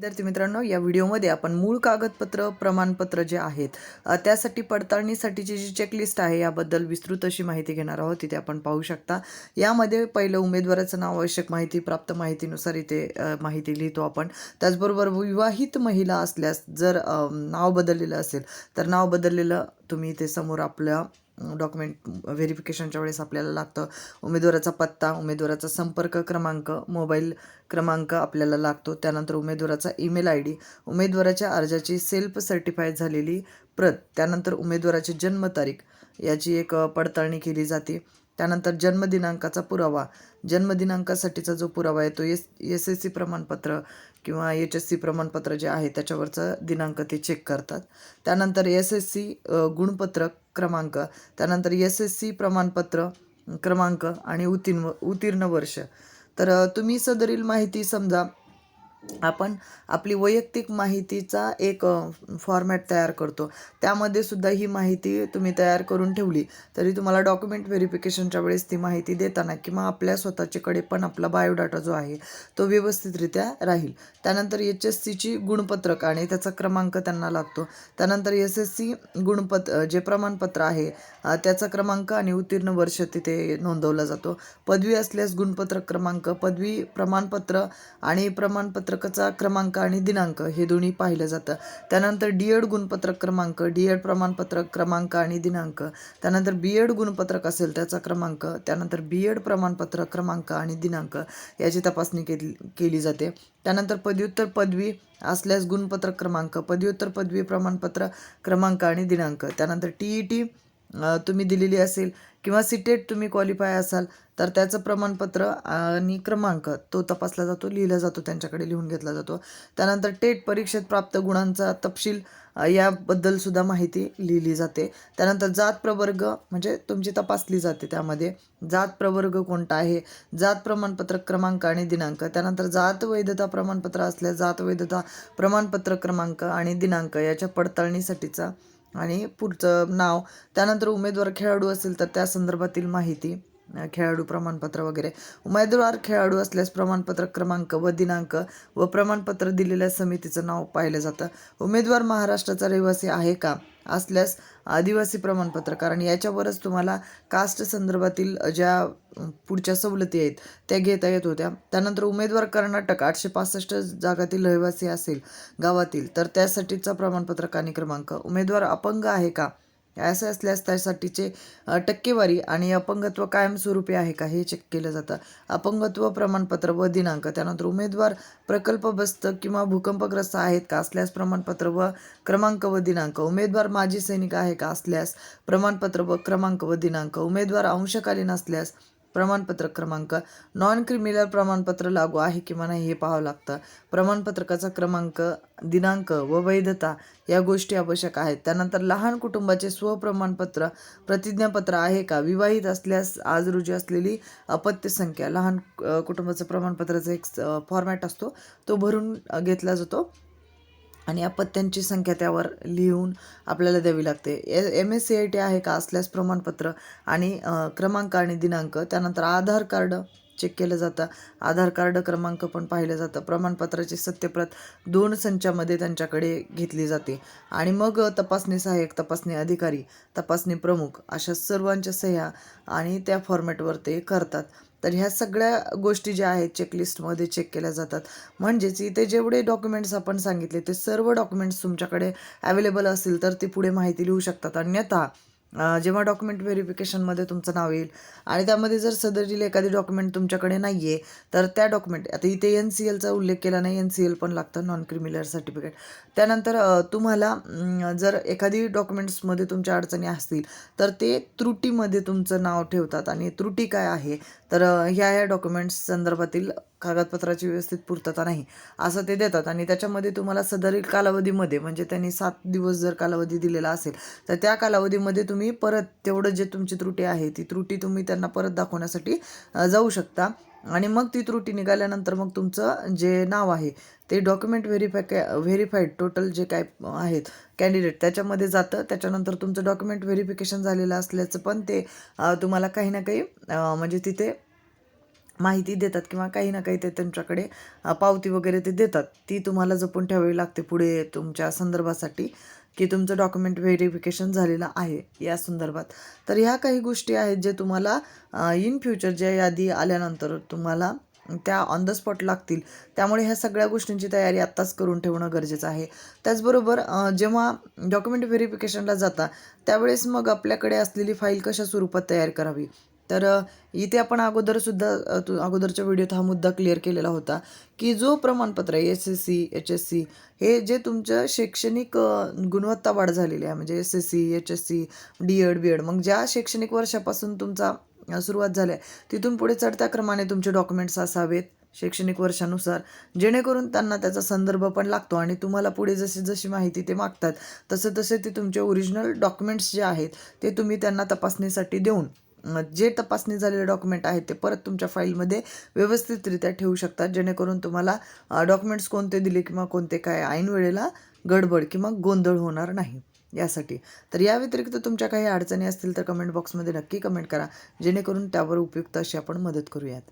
विद्यार्थी मित्रांनो या व्हिडिओमध्ये आपण मूळ कागदपत्र प्रमाणपत्र जे आहेत त्यासाठी पडताळणीसाठीची जी चेकलिस्ट आहे याबद्दल विस्तृत अशी माहिती घेणार आहोत. तिथे आपण पाहू शकता. यामध्ये पहिलं उमेदवाराचं नाव आवश्यक माहिती प्राप्त माहितीनुसार इथे माहिती लिहितो आपण. त्याचबरोबर विवाहित महिला असल्यास जर नाव बदललेलं असेल तर नाव बदललेलं तुम्ही इथे समोर आपल्या डॉक्युमेंट व्हेरिफिकेशनच्या वेळेस आपल्याला लागतं. उमेदवाराचा पत्ता उमेदवाराचा संपर्क क्रमांक मोबाईल क्रमांक आपल्याला लागतो. त्यानंतर उमेदवाराचा ईमेल आय डी उमेदवाराच्या अर्जाची सेल्फ सर्टिफाईड झालेली प्रत त्यानंतर उमेदवाराची जन्मतारीख याची एक पडताळणी केली जाते. त्यानंतर जन्मदिनांकाचा पुरावा. जन्मदिनांकासाठीचा जो पुरावा आहे तो एस एस एस सी प्रमाणपत्र किंवा एच एस सी प्रमाणपत्र जे आहे त्याच्यावरचा दिनांक ते चेक करतात. त्यानंतर एस एस सी गुणपत्र क्रमांक त्यानंतर एस एस सी प्रमाणपत्र क्रमांक आणि उत्तीर्ण उत्तीर्ण वर्ष. तर तुम्ही सदरील माहिती समजा आपण आपली वैयक्तिक माहितीचा एक फॉर्मॅट तयार करतो. त्यामध्ये सुद्धा ही माहिती तुम्ही तयार करून ठेवली तरी तुम्हाला डॉक्युमेंट व्हेरिफिकेशनच्या वेळेस ती माहिती देताना किंवा आपल्या स्वतःच्याकडे पण आपला बायोडाटा जो आहे तो व्यवस्थितरित्या राहील. त्यानंतर एच एस सीची गुणपत्रक आणि त्याचा क्रमांक त्यांना लागतो. त्यानंतर एस एस सी गुणपत जे प्रमाणपत्र आहे त्याचा क्रमांक आणि उत्तीर्ण वर्ष तिथे नोंदवला जातो. पदवी असल्यास गुणपत्रक क्रमांक पदवी प्रमाणपत्र आणि प्रमाणपत्र गुणपत्रकाचा क्रमांक आणि दिनांक हे दोन्ही पाहिलं जातं. त्यानंतर डी एड गुणपत्रक क्रमांक डी एड प्रमाणपत्रक क्रमांक आणि दिनांक. त्यानंतर बी एड गुणपत्रक असेल त्याचा क्रमांक त्यानंतर बी एड प्रमाणपत्र क्रमांक आणि दिनांक याची तपासणी केली केली जाते. त्यानंतर पदव्युत्तर पदवी असल्यास गुणपत्रक क्रमांक पदव्युत्तर पदवी प्रमाणपत्र क्रमांक आणि दिनांक. त्यानंतर टी ई टी तुम्ही दिलेली असेल किंवा सिटेट तुम्ही क्वालिफाय असाल तर त्याचं प्रमाणपत्र आणि क्रमांक तो तपासला जातो लिहिला जातो त्यांच्याकडे लिहून घेतला जातो. त्यानंतर टेट परीक्षेत प्राप्त गुणांचा तपशील याबद्दलसुद्धा माहिती लिहिली जाते. त्यानंतर जात प्रवर्ग म्हणजे तुमची तपासली जाते त्यामध्ये. जात प्रवर्ग कोणता आहे? जात प्रमाणपत्र क्रमांक आणि दिनांक. त्यानंतर जात वैधता प्रमाणपत्र असल्यास जात वैधता प्रमाणपत्र क्रमांक आणि दिनांक याच्या पडताळणीसाठीचा आणि पुढचं नाव. त्यानंतर उमेदवार खेळाडू असेल तर त्या संदर्भातील माहिती खेळाडू प्रमाणपत्र वगैरे. उमेदवार खेळाडू असल्यास प्रमाणपत्र क्रमांक व दिनांक व प्रमाणपत्र दिलेल्या समितीचं नाव पाहिलं जातं. उमेदवार महाराष्ट्राचा रहिवासी आहे का? असल्यास आदिवासी प्रमाणपत्र. कारण याच्यावरच तुम्हाला कास्ट संदर्भातील ज्या पुढच्या सवलती आहेत त्या घेता येत होत्या. त्यानंतर उमेदवार कर्नाटक आठशे पासष्ट जागातील रहिवासी असेल गावातील तर त्यासाठीचा प्रमाणपत्र आणि क्रमांक. उमेदवार अपंग आहे का? असे असल्यास त्यासाठीचे टक्केवारी आणि अपंगत्व कायमस्वरूपी आहे का हे चेक केलं जातं. अपंगत्व प्रमाणपत्र व दिनांक त्यानंतर उमेदवार प्रकल्पग्रस्त किंवा भूकंपग्रस्त आहेत का असल्यास प्रमाणपत्र व क्रमांक व दिनांक. उमेदवार माजी सैनिक आहे का असल्यास प्रमाणपत्र व क्रमांक व दिनांक. उमेदवार अंशकालीन असल्यास प्रमाणपत्र क्रमांक. नॉन क्रिमिनल प्रमाणपत्र लागू आहे किंवा नाही हे पाहावं लागतं. प्रमाणपत्रकाचा क्रमांक दिनांक व वैधता या गोष्टी आवश्यक आहेत. त्यानंतर लहान कुटुंबाचे स्वप्रमाणपत्र प्रतिज्ञापत्र आहे का? विवाहित असल्यास आज रोजी असलेली अपत्य संख्या. लहान कुटुंबाचं प्रमाणपत्राचा एक फॉर्मॅट असतो. तो भरून घेतला जातो. आणि अपत्यांची संख्या त्यावर लिहून आपल्याला द्यावी लागते. A M S C I T आहे का असल्यास प्रमाणपत्र आणि क्रमांक आणि दिनांक त्यानंतर आधार कार्ड चेक केलं जातं. आधार कार्ड क्रमांक पण पाहिलं जातं. प्रमाणपत्राची सत्यप्रत दोन संचामध्ये त्यांच्याकडे घेतली जाते. आणि मग तपासणी सहाय्यक तपासणी अधिकारी तपासणी प्रमुख अशा सर्वांच्या सह्या आणि त्या फॉर्मॅटवर ते करतात. तर ह्या सगळ्या गोष्टी ज्या आहेत चेकलिस्टमध्ये चेक केल्या जातात. म्हणजेच इथे जेवढे डॉक्युमेंट्स आपण सांगितले ते सर्व डॉक्युमेंट्स तुमच्याकडे अवेलेबल असतील तर ते पुढे माहिती लिहू शकतात. अन्यथा जेव्हा डॉक्युमेंट व्हेरिफिकेशनमध्ये तुमचं नाव येईल आणि त्यामध्ये जर सदरील एखादी डॉक्युमेंट तुमच्याकडे नाही आहे तर त्या डॉक्युमेंट आता इथे एन सी एलचा उल्लेख केला नाही एन सी एल पण लागतं नॉन क्रिमिनल सर्टिफिकेट त्यानंतर तुम्हाला जर एखादी डॉक्युमेंट्समध्ये तुमच्या अडचणी असतील तर ते त्रुटीमध्ये तुमचं नाव ठेवतात. आणि त्रुटी काय आहे? तर ह्या ह्या डॉक्युमेंट्स संदर्भातील कागदपत्राची व्यवस्थित पूर्तता नाही असं ते देतात. आणि त्याच्यामध्ये तुम्हाला सदरील कालावधीमध्ये म्हणजे त्यांनी सात दिवस जर कालावधी दिलेला असेल तर त्या कालावधीमध्ये तुम्ही परत तेवढं जे तुमची त्रुटी आहे ती त्रुटी तुम्ही त्यांना परत दाखवण्यासाठी जाऊ शकता. आणि मग ती त्रुटी निघाल्यानंतर मग तुमचं जे नाव आहे ते डॉक्युमेंट व्हेरीफाय कॅ व्हेरीफाईड टोटल जे काय आहेत कॅन्डिडेट त्याच्यामध्ये जातं. त्याच्यानंतर तुमचं डॉक्युमेंट व्हेरिफिकेशन झालेलं असल्याचं पण ते तुम्हाला काही ना काही म्हणजे तिथे माहिती देतात किंवा काही ना काही ते त्यांच्याकडे पावती वगैरे ते देतात. ती तुम्हाला जपून ठेवावी लागते पुढे तुमच्या संदर्भासाठी की तुमचं डॉक्युमेंट व्हेरिफिकेशन झालेलं आहे या संदर्भात. तर ह्या काही गोष्टी आहेत जे तुम्हाला इन फ्युचर ज्या यादी आल्यानंतर तुम्हाला त्या ऑन द स्पॉट लागतील. त्यामुळे ह्या सगळ्या गोष्टींची तयारी आत्ताच करून ठेवणं गरजेचं आहे. त्याचबरोबर जेव्हा डॉक्युमेंट व्हेरिफिकेशनला जाता त्यावेळेस मग आपल्याकडे असलेली फाईल कशा स्वरूपात तयार करावी? तर इथे आपण अगोदरसुद्धा तु अगोदरच्या व्हिडिओत हा मुद्दा क्लिअर केलेला होता की जो प्रमाणपत्र आहे S S C H S C हे जे तुमचं शैक्षणिक गुणवत्ता वाढ झालेली आहे म्हणजे S S C H S C D Ed B Ed मग ज्या शैक्षणिक वर्षापासून तुमचा सुरुवात झाली आहे तिथून पुढे चढत्या क्रमाने तुमचे डॉक्युमेंट्स असावेत शैक्षणिक वर्षानुसार जेणेकरून त्यांना त्याचा संदर्भ पण लागतो आणि तुम्हाला पुढे जशी जशी माहिती ते मागतात तसं तसे ते तुमचे ओरिजिनल डॉक्युमेंट्स जे आहेत ते तुम्ही त्यांना तपासणीसाठी देऊन जे तपासणी झालेले डॉक्युमेंट आहेत ते परत तुमच्या फाईलमध्ये व्यवस्थितरित्या ठेवू शकतात जेणेकरून तुम्हाला डॉक्युमेंट्स कोणते दिले किंवा कोणते काय ऐन वेळेला गडबड किंवा गोंधळ होणार नाही यासाठी. तर या व्यतिरिक्त तुमच्या काही अडचणी असतील तर कमेंट बॉक्समध्ये नक्की कमेंट करा जेणेकरून त्यावर उपयुक्त अशी आपण मदत करूयात.